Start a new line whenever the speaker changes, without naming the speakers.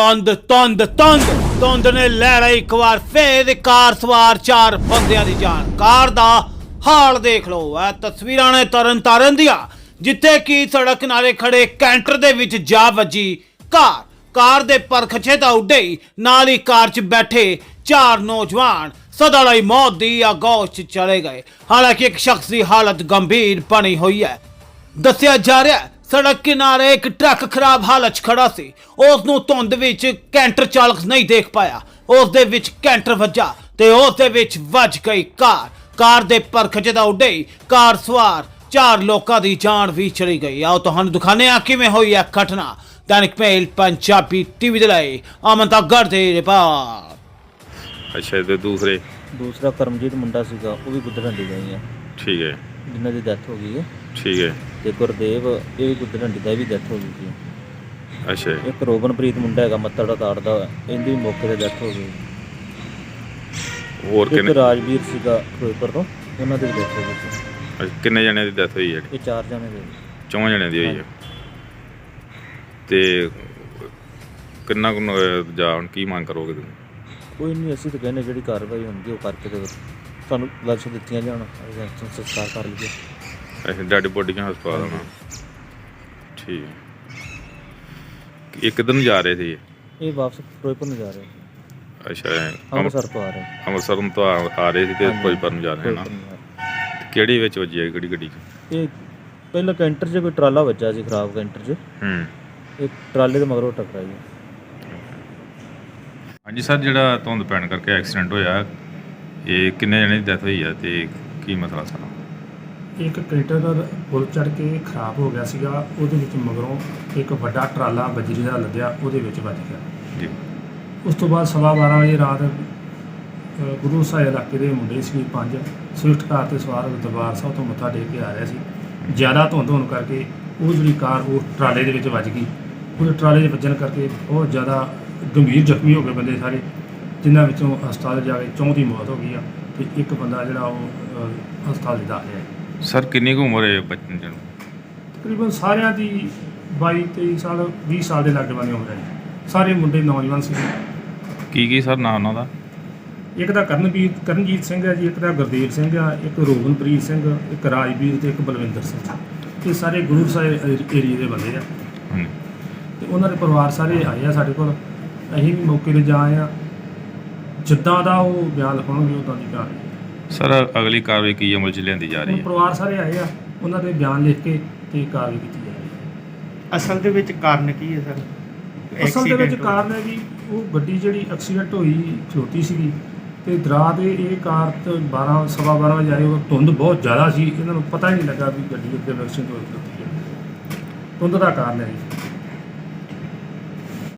ਤੰਦ ਤੰਦ ਤੰਦ। ਤੰਦ ਨੇ ਲੈ ਲਈ ਇੱਕ ਵਾਰ, ਫੇਰ ਕਾਰ ਸਵਾਰ ਚਾਰ ਬੰਦਿਆਂ ਦੀ ਜਾਨ। ਕਾਰ ਦਾ ਹਾਲ ਦੇਖ ਲਓ, ਇਹ ਤਸਵੀਰਾਂ ਨੇ ਤਰਨ ਤਾਰਨ ਦੀਆਂ, ਜਿੱਥੇ ਕੀ ਸੜਕ ਕਿਨਾਰੇ ਖੜੇ ਕੈਂਟਰ ਦੇ ਵਿੱਚ ਜਾ ਵੱਜੀ ਕਾਰ। ਕਾਰ ਦੇ ਪਰਖਚੇ ਤਾਂ ਉੱਡੇ ਹੀ, ਨਾਲ ਹੀ ਕਾਰ 'ਚ ਬੈਠੇ ਚਾਰ ਨੌਜਵਾਨ ਸਦਾ ਲਈ ਮੌਤ ਦੀ ਆਗੋਸ਼ 'ਚ ਚਲੇ ਗਏ। ਹਾਲਾਂਕਿ ਇੱਕ ਸ਼ਖਸ ਦੀ ਹਾਲਤ ਗੰਭੀਰ ਬਣੀ ਹੋਈ ਹੈ। ਦੱਸਿਆ ਜਾ ਰਿਹਾ ਸੜਕ ਕਿਨਾਰੇ ਇੱਕ ਟਰੱਕ ਖਰਾਬ ਹਾਲਤ 'ਚ ਖੜਾ ਸੀ। ਉਸ ਨੂੰ ਧੁੰਦ ਵਿੱਚ ਕੈਂਟਰ ਚਾਲਕ ਨਹੀਂ ਦੇਖ ਪਾਇਆ। ਉਸ ਦੇ ਵਿੱਚ ਕੈਂਟਰ ਵੱਜਾ ਤੇ ਉਸ ਦੇ ਵਿੱਚ ਵੱਜ ਗਈ ਕਾਰ। ਕਾਰ ਦੇ ਪਰਖਚੇ ਦਾ ਉੱਡੇ ਕਾਰ ਸਵਾਰ। ਚਾਰ ਲੋਕਾਂ ਦੀ ਜਾਨ ਵੀ ਚਲੀ ਗਈ। ਆਓ ਤੁਹਾਨੂੰ ਦਿਖਾਣੇ ਆ ਕਿਵੇਂ ਹੋਈ ਇਹ ਘਟਨਾ। ਦੈਨਿਕ ਮੇਲ ਪੰਜਾਬੀ ਟੀਵੀ ਦੇ ਲਈ ਅਮਨ ਤੱਗੜ ਦੇ ਰਿਪੋਰਟ।
ਅੱਛਾ ਤੇ ਦੂਸਰੇ?
ਦੂਸਰਾ ਕਰਮਜੀਤ ਮੁੰਡਾ ਸੀਗਾ ਉਹ ਵੀ ਗੁੱਦਰੰਡੀ ਦਾ ਹੀ। ਆ
ਠੀਕ ਹੈ।
ਜਿਨ੍ਹਾਂ ਦੀ ਡੈਥ ਹੋ ਗਈ ਹੈ।
ਠੀਕ ਹੈ।
ਤੇ ਗੁਰਦੇਵ ਇਹ ਵੀ ਗੁੱਦਰੰਡੀ ਦਾ ਇਹ ਵੀ ਡੈਥ ਹੋ ਗਈ ਸੀ।
ਅੱਛਾ ਜੀ।
ਇੱਕ ਰੋਗਨਪ੍ਰੀਤ ਮੁੰਡਾ ਹੈਗਾ ਮੱਤੜ ਦਾ ਤਾੜਦਾ ਇਹਦੀ ਵੀ ਮੌਕੇ ਤੇ ਡੈਥ ਹੋ ਗਈ।
ਹੋਰ
ਇੱਕ
ਕਿੰਨੇ
ਰਾਜਵੀਰ ਸੀਗਾ ਫਿਰੋਜ਼ਪੁਰ ਤੋਂ ਉਹਨਾਂ ਦੀ ਡੈਥ ਹੋ ਗਈ ਸੀ।
ਅੱਛਾ, ਕਿੰਨੇ ਜਣਿਆਂ ਦੀ ਡੈਥ ਹੋਈ ਹੈ?
ਇਹ ਚਾਰ ਜਣੇ ਦੇ।
ਚੌਂ ਜਣਿਆਂ ਦੀ ਹੋਈ ਹੈ। ਤੇ ਕਿੰਨਾ ਕੁ ਨ- ਜਾਂ ਹੁਣ ਕੀ ਮੰਗ ਕਰੋਗੇ ਤੁਸੀਂ?
ਕੋਈ ਨਹੀਂ ਅਸੀਂ ਤਾਂ ਕਹਿੰਦੇ ਜਿਹੜੀ ਕਾਰਵਾਈ ਹੁੰਦੀ ਉਹ ਕਰਕੇ ਤੇ ਤੁਹਾਨੂੰ ਲਕਸ਼ ਦਿੱਤੀਆਂ ਜਾਣ ਅਸੀਂ ਸੰਸਕਾਰ ਕਰ ਲਈਏ।
ਅੱਛਾ ਡੈਡ ਬੋਡੀਆਂ ਹਸਪਤਾਲ ਆਉਣਾ ਠੀਕ। ਹੈ ਇਹ ਕਿੱਧਰ ਨੂੰ ਜਾ ਰਹੇ ਸੀ
ਇਹ? ਵਾਪਸ ਫਿਰੋਜ਼ਪੁਰ ਨੂੰ ਜਾ ਰਹੇ।
ਅੱਛਾ
ਅੰਮ੍ਰਿਤਸਰ ਤੋਂ ਆ ਰਹੇ।
ਅੰਮ੍ਰਿਤਸਰ ਤਾਂ ਆ- ਆ ਰਹੇ ਸੀ ਤੇ
ਹਾਂਜੀ।
ਫਿਰੋਜ਼ਪੁਰ ਨੂੰ ਜਾ ਰਹੇ ਨਾ।
ਆ।
ਕਿਹੜੀ ਵਿੱਚ ਵੱਜੀ ਹੈ ਕਿਹੜੀ ਗੱਡੀ 'ਚ?
ਇਹ ਪਹਿਲਾਂ ਕੈਂਟਰ 'ਚ ਕੋਈ ਟਰਾਲਾ ਵੱਜਾ ਸੀ ਖਰਾਬ ਕੈਂਟਰ 'ਚ।
ਹੂੰ।
ਇਹ ਟਰਾਲੇ ਦੇ ਮਗਰੋਂ ਟਕਰਾਈ
ਹਾਂਜੀ ਸਰ ਜਿਹੜਾ ਧੁੰਦ ਪੈਣ ਕਰਕੇ ਐਕਸੀਡੈਂਟ ਹੋਇਆ ਇਹ ਕਿੰਨੇ ਜਣੇ ਦੀ ਡੈਥ ਹੋਈ ਹੈ ਤੇ ਕੀ ਮਸਲਾ ਸਾਰਾ?
ਇੱਕ ਕ੍ਰੇਟਰ ਦਾ ਪੁਲ ਚੜ ਕੇ ਖਰਾਬ ਹੋ ਗਿਆ ਸੀਗਾ ਉਹਦੇ ਵਿੱਚ ਮਗਰੋਂ ਇੱਕ ਵੱਡਾ ਟਰਾਲਾ ਬਜਰੀ ਦਾ ਲੱਦਿਆ ਉਹਦੇ ਵਿੱਚ ਵੱਜ ਗਿਆ।
ਜੀ।
ਉਸ ਤੋਂ ਬਾਅਦ ਸਵਾ 12 ਵਜੇ ਰਾਤ ਅ, ਗੁਰੂ ਸਾਹਿਬ ਇਲਾਕੇ ਦੇ ਮੁੰਡੇ ਸੀ ਪੰਜ ਸਵਿਫਟ ਕਾਰ ਤੇ ਸਵਾਰ ਦਰਬਾਰ ਸਾਹਿਬ ਤੋਂ ਮੱਥਾ ਟੇਕ ਕੇ ਆ ਰਿਹਾ ਸੀ। ਜ਼ਿਆਦਾ ਧੁੰਦ ਹੋਣ ਕਰਕੇ ਉਹ ਜਿਹੜੀ ਕਾਰ ਉਹ ਟਰਾਲੇ ਦੇ ਵਿੱਚ ਵੱਜ ਗਈ। ਉਹਦੇ ਟਰਾਲੇ ਦੇ ਵੱਜਣ ਕਰਕੇ ਬਹੁਤ ਜ਼ਿਆਦਾ ਗੰਭੀਰ ਜ਼ਖਮੀ ਹੋ ਗਏ ਬੰਦੇ ਸਾਰੇ ਜਿਨ੍ਹਾਂ ਵਿੱਚੋਂ ਹਸਪਤਾਲ ਜਾ ਕੇ ਚੌਂ ਦੀ ਮੌਤ ਹੋ ਗਈ ਆ ਤੇ ਇੱਕ ਬੰਦਾ ਜਿਹੜਾ ਉਹ ਅ, ਹਸਪਤਾਲ ਦੇ ਦਾਖਲ ਹੈ
ਸਰ ਕਿੰਨੀ ਕੁ ਉਮਰ ਹੈ ਬੱਚੇ ਨੂੰ?
ਤਕਰੀਬਨ ਸਾਰਿਆਂ ਦੀ 22 23 ਸਾਲ 20 ਸਾਲ ਦੇ ਲਾਗੇ ਬੰਨੇ ਹੋ। ਰਹੇ ਸਾਰੇ ਮੁੰਡੇ ਨੌਜਵਾਨ ਸੀ।
ਕੀ ਕੀ ਸਰ ਨਾਂ ਉਹਨਾਂ ਦਾ?
ਇੱਕ ਦਾ ਕਰਨਵੀਰ ਕਰਨਜੀਤ ਸਿੰਘ ਹੈ ਜੀ ਇੱਕ ਦਾ ਗੁਰਦੇਵ ਸਿੰਘ ਆ ਇੱਕ ਰੋਗਨਪ੍ਰੀਤ ਸਿੰਘ ਇੱਕ ਰਾਜਵੀਰ ਤੇ ਇੱਕ ਬਲਵਿੰਦਰ ਸਿੰਘ। ਇਹ ਸਾਰੇ ਗੁਰੂ ਸਾਹਿਬ ਏਰੀਏ ਦੇ ਬੰਦੇ ਆ।
ਹਾਂਜੀ।
ਤੇ ਉਹਨਾਂ ਦੇ ਪਰਿਵਾਰ ਸਾਰੇ ਆਏ ਆ ਸਾਡੇ ਕੋਲ। ਅਸੀਂ ਵੀ ਮੌਕੇ ਤੇ ਜਾ ਆਏ ਆ। ਜਿੱਦਾਂ ਦਾ ਉਹ ਬਿਆਨ ਲਿਖਾਉਣਗੇ ਉਦਾਂ ਦੀ ਕਾਰਵਾਈ।
ਸਰ ਅਗਲੀ ਕਾਰਵਾਈ ਕੀ ਅਮਲ ਚ ਲਿਆਂਦੀ ਜਾ ਰਹੀ
ਹੁਣ
ਹੈ।
ਪਰਿਵਾਰ ਸਾਰੇ ਆਏ ਆ। ਉਹਨਾਂ ਦੇ ਬਿਆਨ ਲਿਖ ਕੇ ਤੇ ਕਾਰਵਾਈ ਕੀਤੀ ਜਾ ਰਹੀ ਹੈ।
ਅਸਲ ਦੇ ਵਿੱਚ ਕਾਰਨ ਕੀ ਹੈ ਸਰ?
ਅਸਲ ਦੇ ਵਿੱਚ ਕਾਰਨ ਹੈ ਜੀ ਉਹ ਗੱਡੀ ਜਿਹੜੀ ਐਕਸੀਡੈਂਟ ਹੋਈ ਖਲੋਤੀ ਸੀਗੀ ਤੇ ਦਰਾ ਦੇ ਇਹ ਕਾਰ ਤੇ 12 ਸਵਾ 12 ਵਜੇ ਆਏ ਉਹ ਧੁੰਦ ਬਹੁਤ ਜ਼ਿਆਦਾ ਸੀ। ਇਹਨਾਂ ਨੂੰ ਪਤਾ ਹੀ ਨਹੀਂ ਲੱਗਾ ਵੀ ਗੱਡੀ ਅੱਗੇ ਵੈਕਸੀਨ ਤੋਂ ਖਲੋਤੀ ਹੈ ਧੁੰਦ ਦਾ ਕਾਰਨ ਹੈ ਜੀ।